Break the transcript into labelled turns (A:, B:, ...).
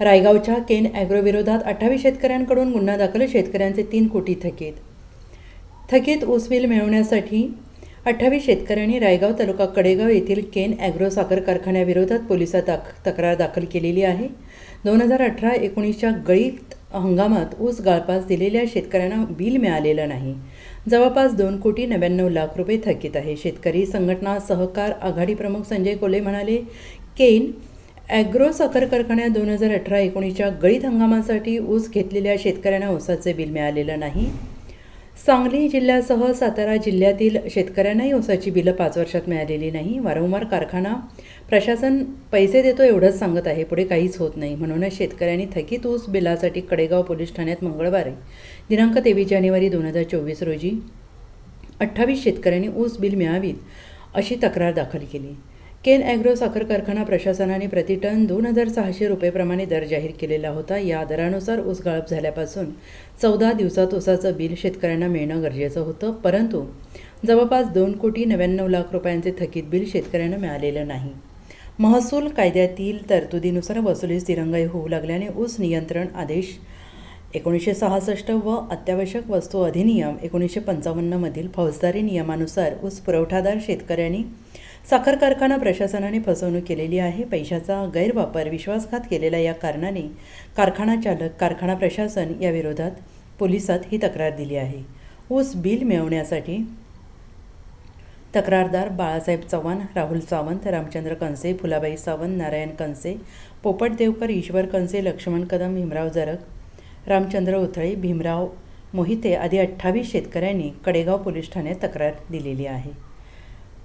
A: रायगावच्या केन ॲग्रोविरोधात अठ्ठावीस शेतकऱ्यांकडून गुन्हा दाखल शेतकऱ्यांचे तीन कोटी थकीत. थकीत ऊस बिल मिळवण्यासाठी अठ्ठावीस शेतकऱ्यांनी रायगाव तालुका कडेगाव येथील केन ॲग्रो साखर कारखान्याविरोधात पोलिसात दाख तक्रार दाखल केलेली आहे. दोन हजार अठरा एकोणीसच्या गळीत हंगामात ऊस गाळपास दिलेल्या शेतकऱ्यांना बिल मिळालेलं नाही. जवळपास दोन कोटी नव्याण्णव लाख रुपये थकीत आहे. शेतकरी संघटना सहकार आघाडी प्रमुख संजय कोले म्हणाले केन ॲग्रो साखर कारखान्यात दोन हजार अठरा एकोणीसच्या गळीत हंगामासाठी ऊस घेतलेल्या शेतकऱ्यांना ऊसाचे बिल मिळालेलं नाही. सांगली जिल्ह्यासह सातारा जिल्ह्यातील शेतकऱ्यांनाही ऊसाची बिलं पाच वर्षात मिळालेली नाही. वारंवार कारखाना प्रशासन पैसे देतो एवढंच सांगत आहे. पुढे काहीच होत नाही. म्हणूनच शेतकऱ्यांनी थकीत ऊस बिलासाठी कडेगाव पोलीस ठाण्यात मंगळवारी दिनांक तेवीस जानेवारी दोन हजार चोवीस रोजी अठ्ठावीस शेतकऱ्यांनी ऊस बिल मिळावीत अशी तक्रार दाखल केली. केन ॲग्रो साखर कारखाना प्रशासनाने प्रतिटन दोन हजार सहाशे रुपयेप्रमाणे दर जाहीर केलेला होता. या दरानुसार ऊस गाळप झाल्यापासून चौदा दिवसात ऊसाचं बिल शेतकऱ्यांना मिळणं गरजेचं होतं. परंतु जवळपास दोन कोटी नव्याण्णव लाख रुपयांचे थकीत बिल शेतकऱ्यांना मिळालेलं नाही. महसूल कायद्यातील तरतुदीनुसार वसुलीस दिरंगाई होऊ लागल्याने ऊस नियंत्रण आदेश एकोणीसशे सहासष्ट व अत्यावश्यक वस्तू अधिनियम एकोणीसशे पंचावन्नमधील फौजदारी नियमानुसार ऊस पुरवठादार शेतकऱ्यांनी साखर कारखाना प्रशासनाने फसवणूक केलेली आहे. पैशाचा गैरवापर विश्वासघात केलेल्या या कारणाने कारखाना चालक कारखाना प्रशासन या विरोधात पोलिसात ही तक्रार दिली आहे. ऊस बिल मिळवण्यासाठी तक्रारदार बाळासाहेब चव्हाण राहुल सावंत रामचंद्र कणसे फुलाबाई सावंत नारायण कणसे पोपट देवकर ईश्वर कंसे लक्ष्मण कदम भीमराव जरक रामचंद्र उथळे भीमराव मोहिते आदी अठ्ठावीस शेतकऱ्यांनी कडेगाव पोलीस ठाण्यात तक्रार दिलेली आहे.